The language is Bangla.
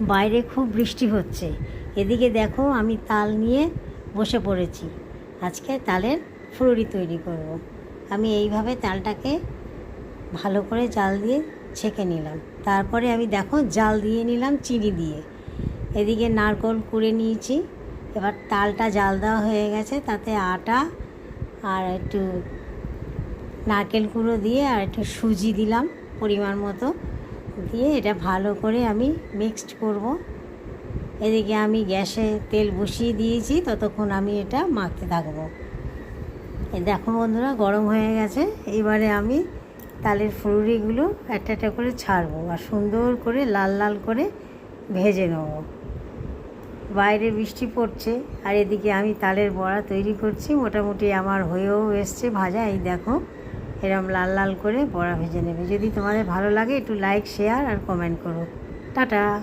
বাইরে খুব বৃষ্টি হচ্ছে। এদিকে দেখো আমি তাল নিয়ে বসে পড়েছি। আজকে তালের ফুলুরি তৈরি করব। আমি এইভাবে তালটাকে ভালো করে জাল দিয়ে ছেঁকে নিলাম। তারপরে আমি দেখো জাল দিয়ে নিলাম চিনি দিয়ে। এদিকে নারকোল কুড়ে নিয়েছি। এবার তালটা জাল দেওয়া হয়ে গেছে। তাতে আটা আর একটু নারকেল কুড়ো দিয়ে আর একটু সুজি দিলাম পরিমাণ মতো। দিয়ে এটা ভালো করে আমি মিক্সড করব। এদিকে আমি গ্যাসে তেল বসিয়ে দিয়েছি, ততক্ষণ আমি এটা মাখতে থাকব। দেখো বন্ধুরা, গরম হয়ে গেছে। এবারে আমি তালের ফুলুরিগুলো একটা একটা করে ছাড়বো আর সুন্দর করে লাল লাল করে ভেজে নেব। বাইরে বৃষ্টি পড়ছে আর এদিকে আমি তালের বড়া তৈরি করছি। মোটামুটি আমার হয়েও এসছে ভাজা। এই দেখো এরম লাল লাল করে বড়া ভেজে নেবে। যদি তোমাদের ভালো লাগে, একটু লাইক শেয়ার আর কমেন্ট করো। টাটা!